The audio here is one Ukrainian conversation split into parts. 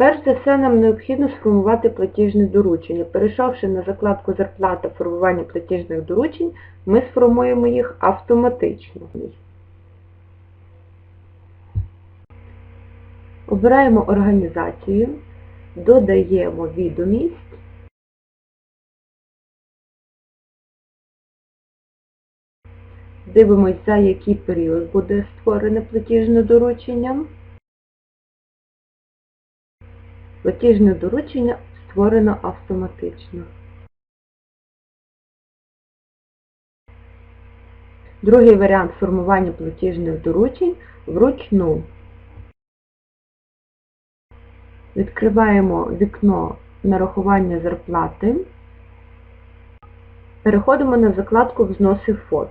Перш за все, нам необхідно сформувати платіжне доручення. Перейшовши на закладку Зарплата формування платіжних доручень, ми сформуємо їх автоматично. Обираємо організацію, додаємо відомість, дивимося, який період буде створене платіжне доручення. Платіжне доручення створено автоматично. Другий варіант формування платіжних доручень вручну. Відкриваємо вікно нарахування зарплати. Переходимо на закладку Взноси ФОД.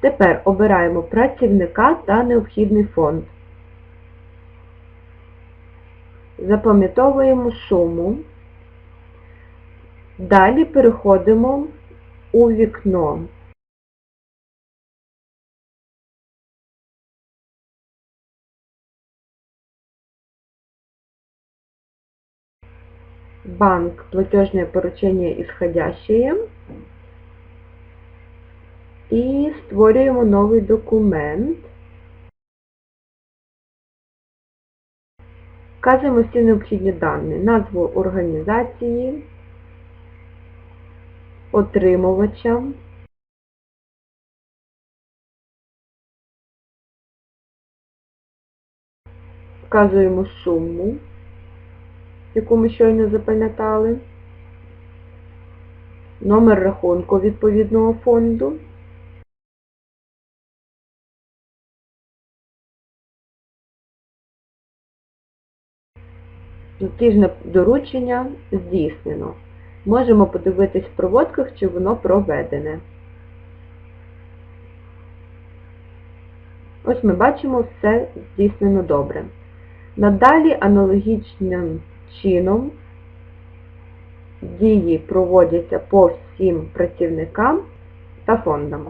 Тепер обираємо працівника та необхідний фонд. Запам'ятовуємо суму. Далі переходимо у вікно. Банк, платежное поручение исходящее. І створюємо новий документ. Вказуємо всі необхідні дані, назву організації, отримувача, вказуємо суму, яку ми щойно запам'ятали, номер рахунку відповідного фонду. Платіжне доручення здійснено. Можемо подивитись в проводках, чи воно проведене. Ось ми бачимо, все здійснено добре. Надалі аналогічним чином дії проводяться по всім працівникам та фондам.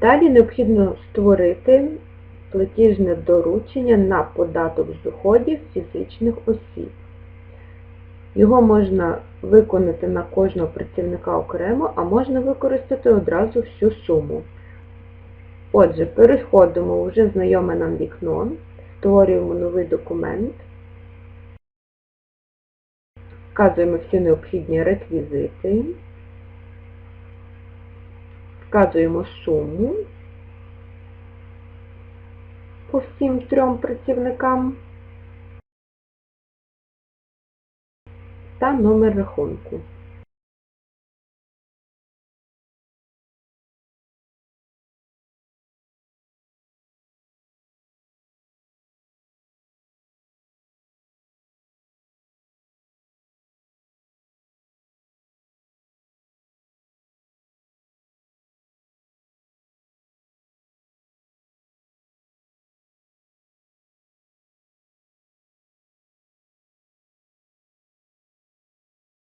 Далі необхідно створити платіжне доручення на податок з доходів фізичних осіб. Його можна виконати на кожного працівника окремо, а можна використати одразу всю суму. Отже, переходимо у вже знайоме нам вікно, створюємо новий документ, вказуємо всі необхідні реквізити. Вказуємо суму по всім трьом працівникам та номер рахунку.